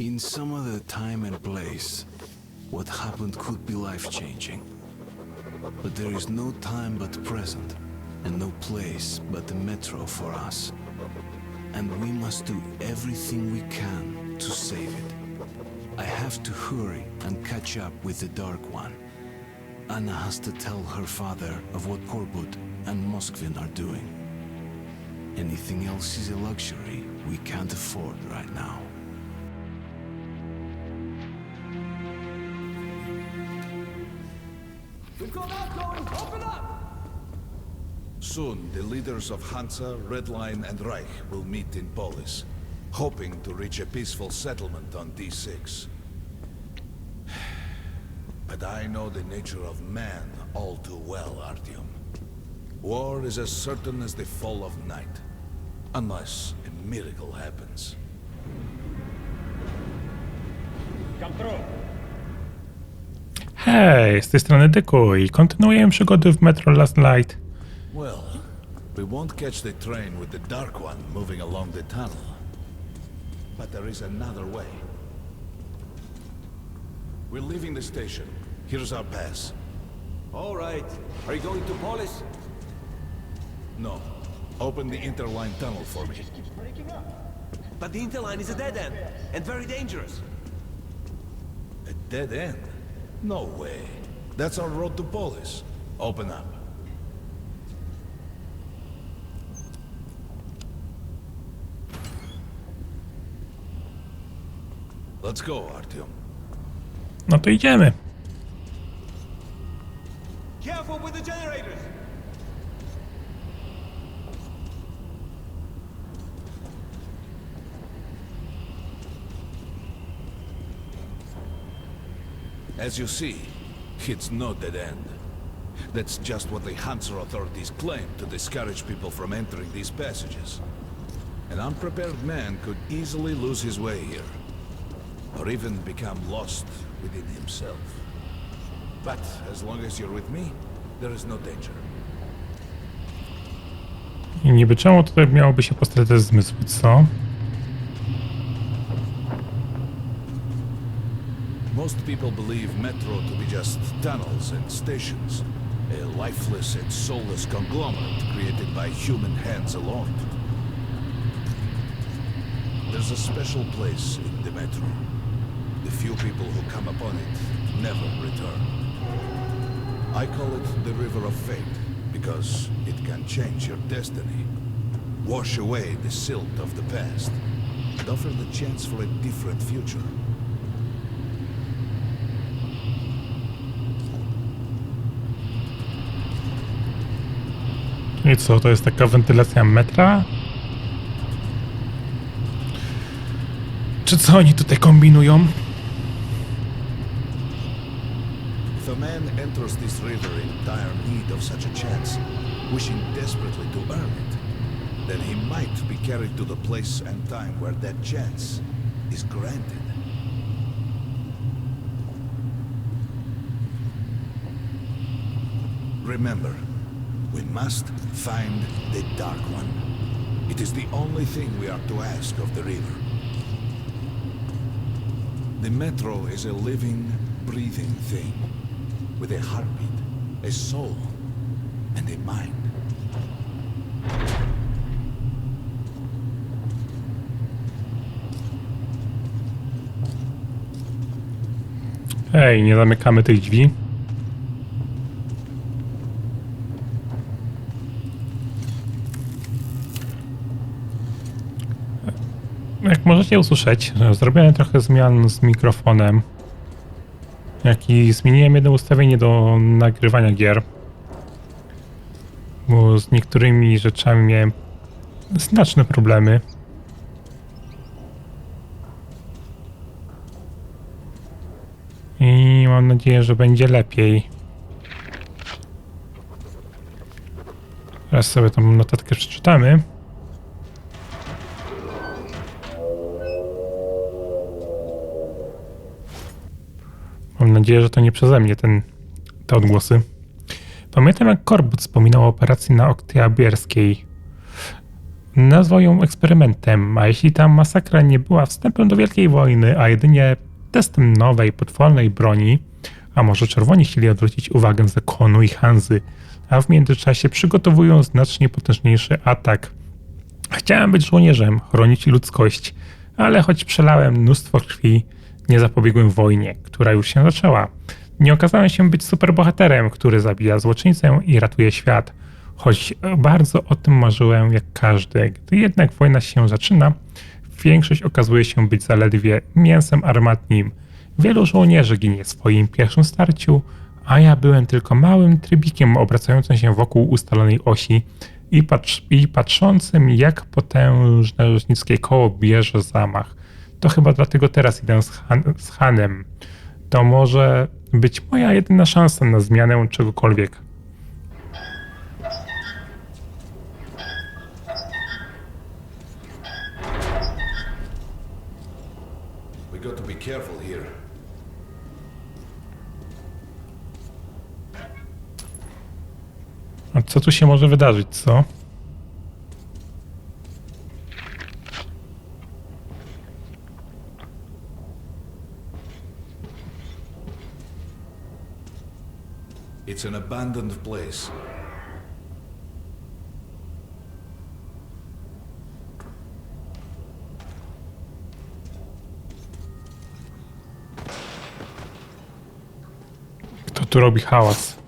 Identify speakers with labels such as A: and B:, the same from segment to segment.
A: In some other time and place, what happened could be life changing. But there is no time but present, and no place but the metro for us. And we must do everything we can to save it. I have to hurry and catch up with the Dark One. Anna has to tell her father of what Korbut and Moskvin are doing. Anything else is a luxury we can't afford right now.
B: We've got outgoing! Open up!
C: Soon, the leaders of Hansa, Red Line, and Reich will meet in Polis, hoping to reach a peaceful settlement on D6. But I know the nature of man all too well, Artyom. War is as certain as the fall of night, unless a miracle happens.
B: Come through!
D: Hej, z tej strony Dyku i kontynuujemy przygody w Metro Last Light.
C: Well, we won't catch the train with the Dark One moving along the tunnel. But there is another way. We're leaving the station. Here's our pass.
B: All right. Are you going to Polis?
C: No. Open the interline tunnel for me.
B: But the interline is a dead end, and very dangerous.
C: A dead end? No way. That's our road to Polis. Open up. Let's go, Artyom.
D: No to idziemy.
B: Careful with the generators!
C: As you see, it's no dead end. That's just what the Hanser authorities claim to discourage people from entering these passages. An unprepared man could easily lose his way here, or even become lost within himself. But as long as you're with me, there is no danger.
D: I niby czemu tutaj miałoby się postradać zmysły, co?
C: Most people believe Metro to be just tunnels and stations, a lifeless and soulless conglomerate created by human hands alone. There's a special place in the Metro. The few people who come upon it never return. I call it the River of Fate because it can change your destiny, wash away the silt of the past, and offer the chance for a different future.
D: I co, to jest taka wentylacja metra? Czy co oni tutaj kombinują?
C: A man enters this river in dire need of such a chance, wishing desperately to earn it, then he might be carried to the place and time where that chance is granted. Remember, we must find the Dark One. It is the only thing we are to ask of the river. The Metro is a living, breathing thing with a heartbeat, a soul, and a mind.
D: Ej, nie zamykamy tych drzwi. Możecie usłyszeć, zrobiłem trochę zmian z mikrofonem. Jak i zmieniłem jedno ustawienie do nagrywania gier. Bo z niektórymi rzeczami miałem znaczne problemy. I mam nadzieję, że będzie lepiej. Teraz sobie tą notatkę przeczytamy. Nadzieję, że to nie przeze mnie ten, te odgłosy. Pamiętam jak Korbut wspominał o operacji na Oktyabierskiej. nazwał ją eksperymentem, a jeśli ta masakra nie była wstępem do Wielkiej Wojny, a jedynie testem nowej, potwornej broni, a może czerwoni chcieli odwrócić uwagę zakonu i Hanzy, a w międzyczasie przygotowują znacznie potężniejszy atak. Chciałem być żołnierzem, chronić ludzkość, ale choć przelałem mnóstwo krwi, nie zapobiegłem wojnie, która już się zaczęła. Nie okazałem się być superbohaterem, który zabija złoczyńcę i ratuje świat. Choć bardzo o tym marzyłem jak każdy. Gdy jednak wojna się zaczyna, większość okazuje się być zaledwie mięsem armatnim. Wielu żołnierzy ginie w swoim pierwszym starciu, a ja byłem tylko małym trybikiem obracającym się wokół ustalonej osi i, patrz, i patrzącym, jak potężne różnickie koło bierze zamach. To chyba dlatego teraz idę z, Han, z Hanem. To może być moja jedyna szansa na zmianę czegokolwiek. A co tu się może wydarzyć, co?
C: It's an abandoned place.
D: Kto tu robi hałas?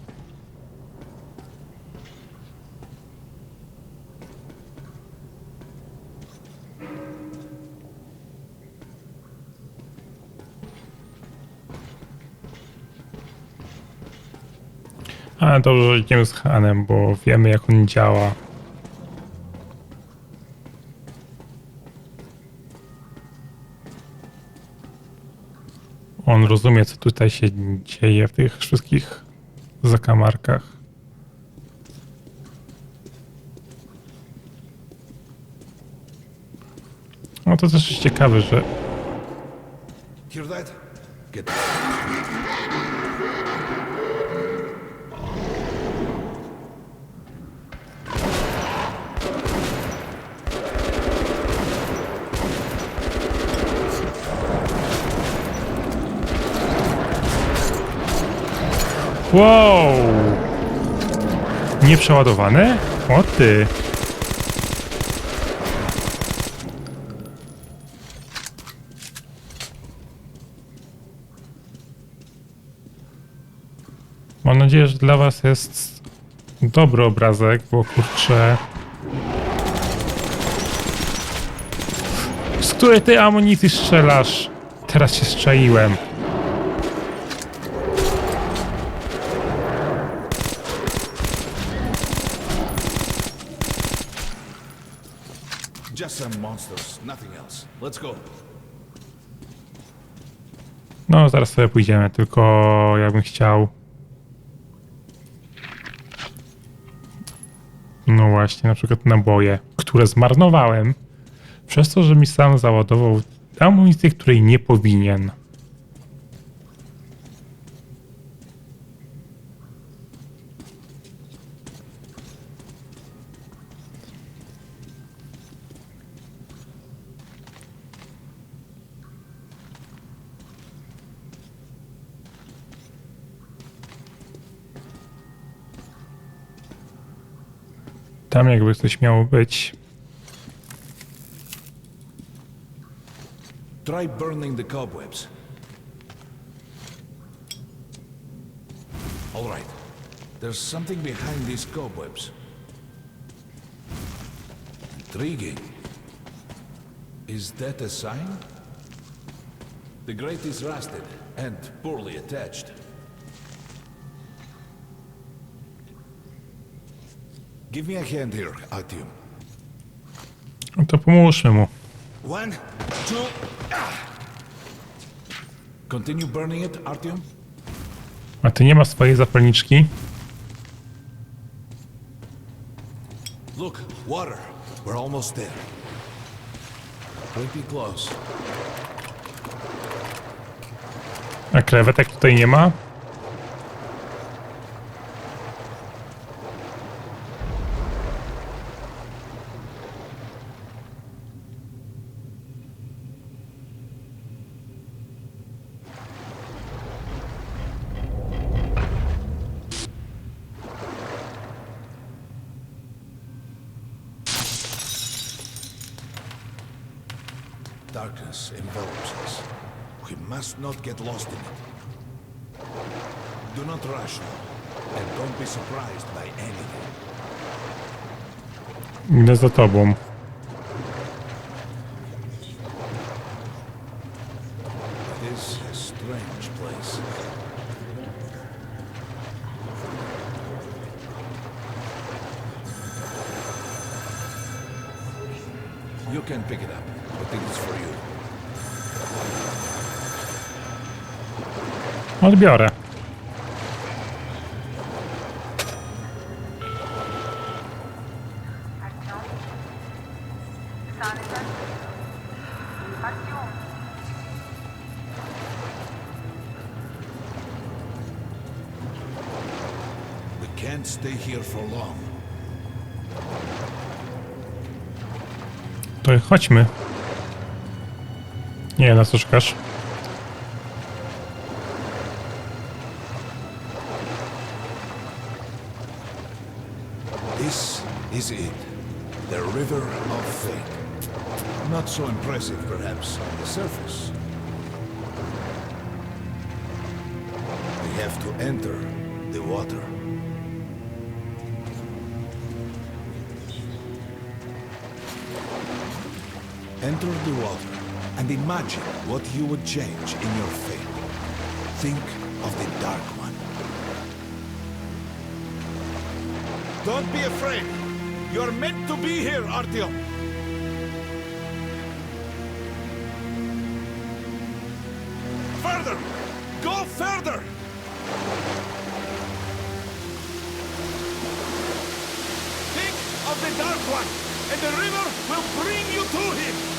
D: Dobrze, że idziemy z Hanem, bo wiemy jak on działa. On rozumie, co tutaj się dzieje w tych wszystkich zakamarkach. No to też jest ciekawe, że
C: Hear that? Get
D: Wow! Nieprzeładowane? O ty! Mam nadzieję, że dla was jest dobry obrazek, bo kurczę... Z której ty amunicji strzelasz? Teraz się strzeliłem.
C: Just some monsters, nothing else. Let's go.
D: No, zaraz sobie pójdziemy, tylko ja bym chciał. No właśnie, na przykład naboje, które zmarnowałem przez to, że mi sam załadował amunicję, której nie powinien. Tam jakby coś miało być.
C: Try burning the cobwebs. All right. There's something behind these cobwebs. Intriguing. Is that a sign? The grate is rusted and poorly attached. Give me a hand here.
D: No to pomóżmy mu.
B: One, two.
C: Continue burning it, Artyom.
D: A ty nie masz swojej zapalniczki?
C: Look, water. We're almost there. Pretty close.
D: A krewetek tutaj nie ma?
C: Not get lost in it. Do not rush now, and don't be surprised by anything.
D: Za tobą.
C: Long.
D: To chodźmy. Nie, na co czekasz?
C: Is it. The River of Fate. Not so impressive, perhaps, on the surface. We have to enter the water. Enter the water and imagine what you would change in your fate. Think of the Dark One. Don't be afraid. You're meant to be here, Artyom. Further! Go further! Think of the Dark One, and the river will bring you to him!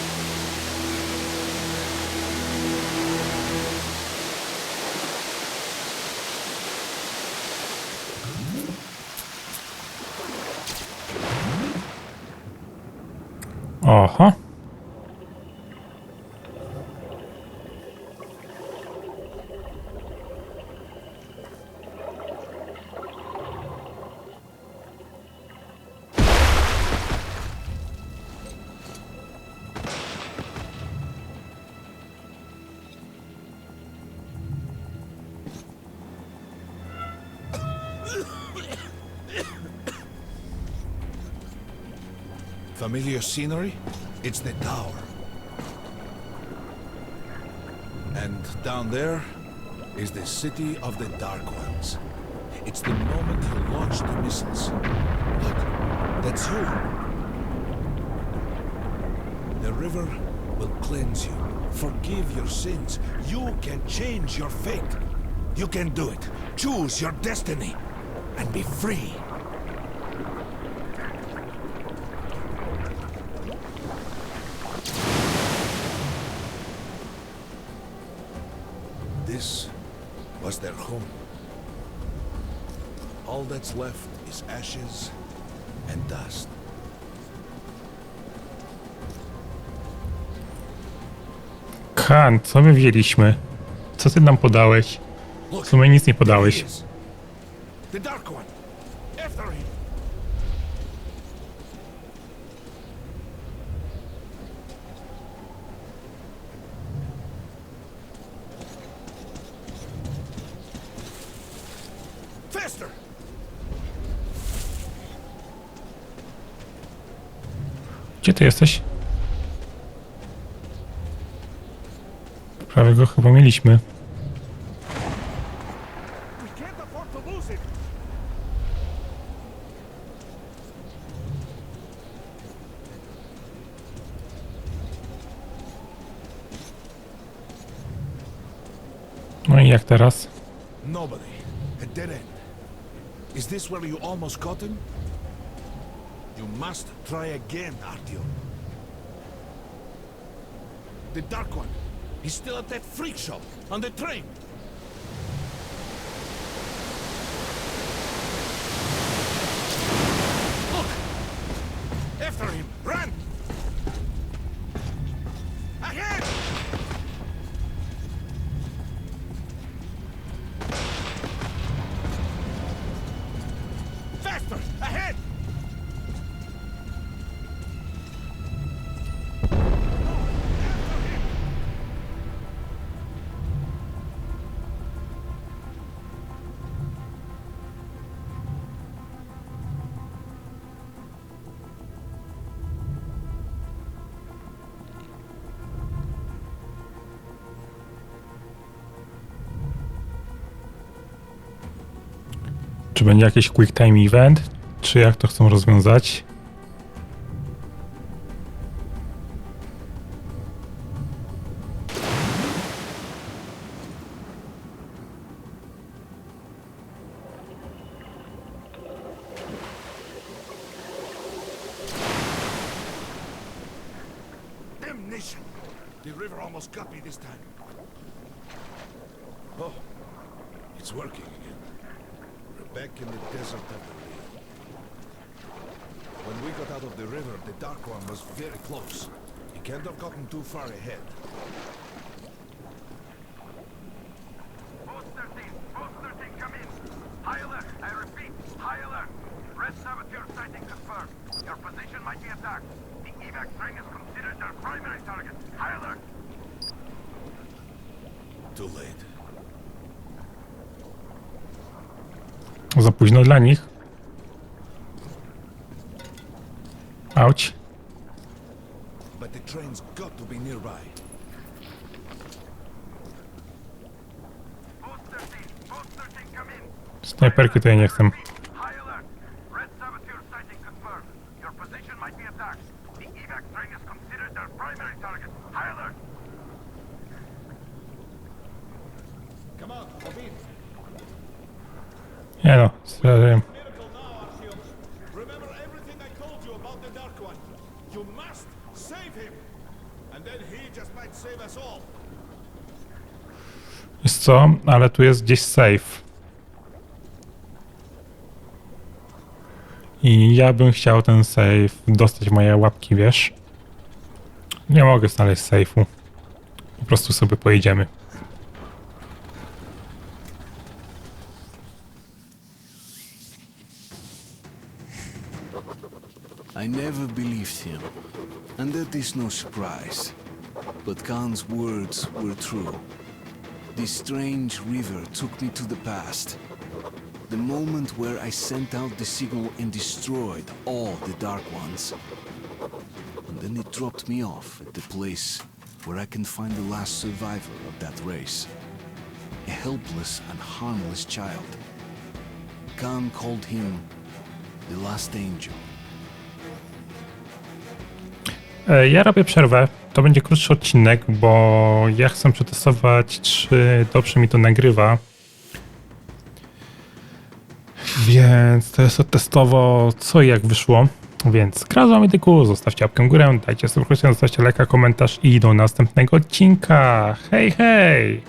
C: Familiar scenery? It's the tower. And down there is the city of the Dark Ones. It's the moment you launch the missiles. Look, that's you. The river will cleanse you, forgive your sins. You can change your fate. You can do it. Choose your destiny and be free. This was their home. All that's left is ashes and dust.
D: Kan, co my wzięliśmy? Co ty nam podałeś? W sumie nic nie podałeś.
C: The Dark One. After him.
D: Gdzie ty jesteś? Prawie go chyba mieliśmy. No i jak teraz?
C: Nobody. A dead end. Is this where you almost him? You must try again, Artyom. The Dark One. He's still at that freak shop on the train. Look! After him!
D: Czy będzie jakiś quick time event? Czy jak to chcą rozwiązać?
C: Have gotten too far ahead.
E: Post 13, post 13, come in. High alert, I repeat, high alert. Red saboteur sighting confirmed. Your position might be attacked. The evac train is considered their primary target. High alert.
C: Too late.
D: Za późno dla nich. Auć.
C: train's got to be nearby. Снайперки-то я не
D: там. Co? Ale tu jest gdzieś safe. I ja bym chciał ten safe dostać moje łapki, wiesz? Nie mogę znaleźć safe'u. Po prostu sobie pojedziemy.
A: I never believed him, and that is no surprise. But Khan's words were true. This strange river took me to the past. The moment where I sent out the signal and destroyed all the Dark Ones. And then it dropped me off at the place where I can find the last survivor of that race. A helpless and harmless child. Khan called him the last angel.
D: E, Ja robię przerwę. To będzie krótszy odcinek, bo ja chcę przetestować, czy dobrze mi to nagrywa. Więc to jest testowo co i jak wyszło. Więc gra z zostawcie łapkę górę, dajcie subskrypcję, zostawcie lajka, komentarz i do następnego odcinka. Hej, hej!